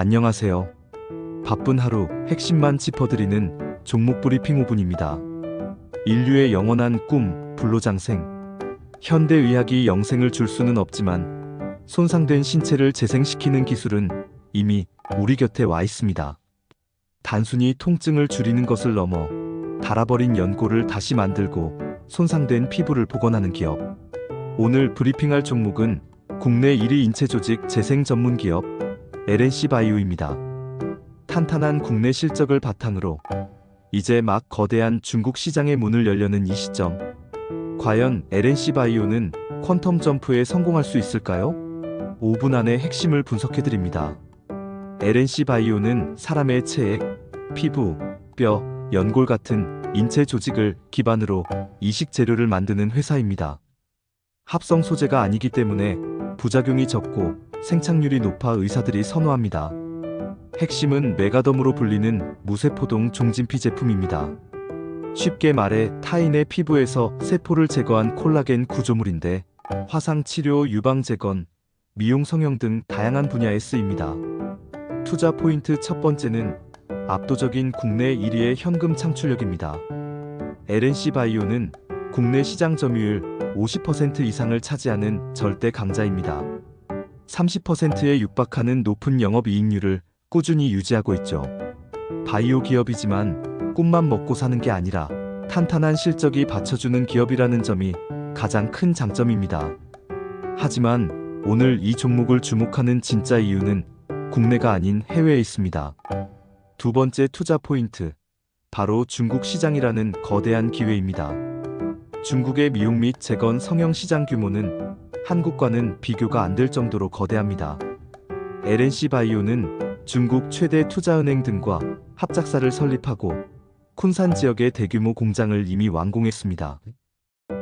안녕하세요. 바쁜 하루 핵심만 짚어드리는 종목 브리핑 5분입니다. 인류의 영원한 꿈, 불로장생. 현대의학이 영생을 줄 수는 없지만 손상된 신체를 재생시키는 기술은 이미 우리 곁에 와 있습니다. 단순히 통증을 줄이는 것을 넘어 닳아버린 연골을 다시 만들고 손상된 피부를 복원하는 기업. 오늘 브리핑할 종목은 국내 1위 인체 조직 재생 전문 기업 LNC 바이오입니다. 탄탄한 국내 실적을 바탕으로 이제 막 거대한 중국 시장의 문을 열려는 이 시점. 과연 LNC 바이오는 퀀텀 점프에 성공할 수 있을까요? 5분 안에 핵심을 분석해 드립니다. LNC 바이오는 사람의 체액, 피부, 뼈, 연골 같은 인체 조직을 기반으로 이식 재료를 만드는 회사입니다. 합성 소재가 아니기 때문에 부작용이 적고 생착률이 높아 의사들이 선호합니다. 핵심은 메가덤으로 불리는 무세포동 종진피 제품입니다. 쉽게 말해 타인의 피부에서 세포를 제거한 콜라겐 구조물인데 화상 치료, 유방 재건, 미용 성형 등 다양한 분야에 쓰입니다. 투자 포인트 첫 번째는 압도적인 국내 1위의 현금 창출력입니다. LNC 바이오는 국내 시장 점유율 50% 이상을 차지하는 절대 강자입니다. 30%에 육박하는 높은 영업이익률을 꾸준히 유지하고 있죠. 바이오 기업이지만 꿈만 먹고 사는 게 아니라 탄탄한 실적이 받쳐주는 기업이라는 점이 가장 큰 장점입니다. 하지만 오늘 이 종목을 주목하는 진짜 이유는 국내가 아닌 해외에 있습니다. 두 번째 투자 포인트. 바로 중국 시장이라는 거대한 기회입니다. 중국의 미용 및 재건 성형 시장 규모는 한국과는 비교가 안 될 정도로 거대합니다. LNC 바이오는 중국 최대 투자은행 등과 합작사를 설립하고 쿤산 지역의 대규모 공장을 이미 완공했습니다.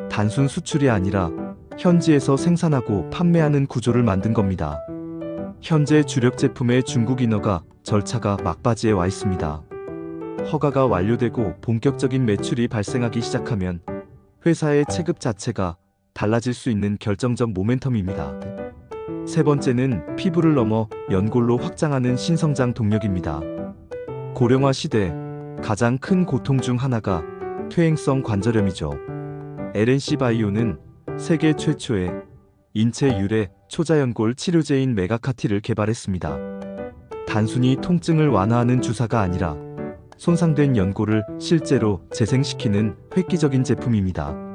단순 수출이 아니라 현지에서 생산하고 판매하는 구조를 만든 겁니다. 현재 주력 제품의 중국 인허가 절차가 막바지에 와 있습니다. 허가가 완료되고 본격적인 매출이 발생하기 시작하면 회사의 체급 자체가 달라질 수 있는 결정적 모멘텀입니다. 세 번째는 피부를 넘어 연골로 확장하는 신성장 동력입니다. 고령화 시대 가장 큰 고통 중 하나가 퇴행성 관절염이죠. LNC 바이오는 세계 최초의 인체 유래 초자연골 치료제인 메가카티를 개발했습니다. 단순히 통증을 완화하는 주사가 아니라 손상된 연골을 실제로 재생시키는 획기적인 제품입니다.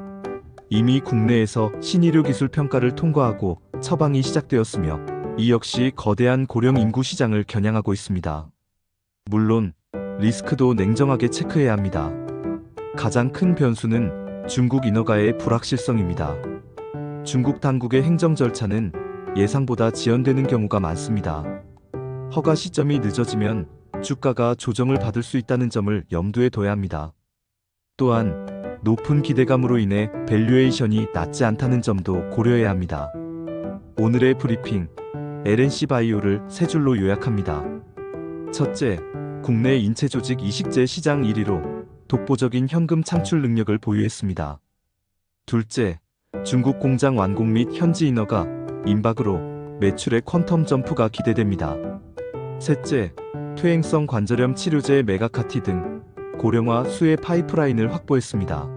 이미 국내에서 신의료 기술 평가를 통과하고 처방이 시작되었으며 이 역시 거대한 고령 인구 시장을 겨냥하고 있습니다. 물론 리스크도 냉정하게 체크해야 합니다. 가장 큰 변수는 중국 인허가의 불확실성입니다. 중국 당국의 행정 절차는 예상보다 지연되는 경우가 많습니다. 허가 시점이 늦어지면 주가가 조정을 받을 수 있다는 점을 염두에 둬야 합니다. 또한 높은 기대감으로 인해 밸류에이션이 낮지 않다는 점도 고려해야 합니다. 오늘의 브리핑 LNC 바이오를 세 줄로 요약합니다. 첫째, 국내 인체 조직 이식제 시장 1위로 독보적인 현금 창출 능력을 보유했습니다. 둘째, 중국 공장 완공 및 현지 인허가, 임박으로 매출의 퀀텀 점프가 기대됩니다. 셋째, 퇴행성 관절염 치료제 메가카티 등 고령화 수혜 파이프라인을 확보했습니다.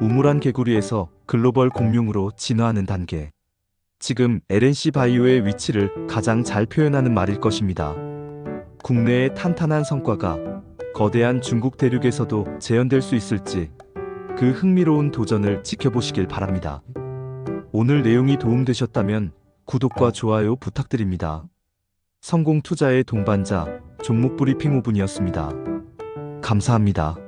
우물한 개구리에서 글로벌 공룡으로 진화하는 단계. 지금 LNC 바이오의 위치를 가장 잘 표현하는 말일 것입니다. 국내의 탄탄한 성과가 거대한 중국 대륙에서도 재현될 수 있을지 그 흥미로운 도전을 지켜보시길 바랍니다. 오늘 내용이 도움되셨다면 구독과 좋아요 부탁드립니다. 성공 투자의 동반자 종목 브리핑 5분이었습니다. 감사합니다.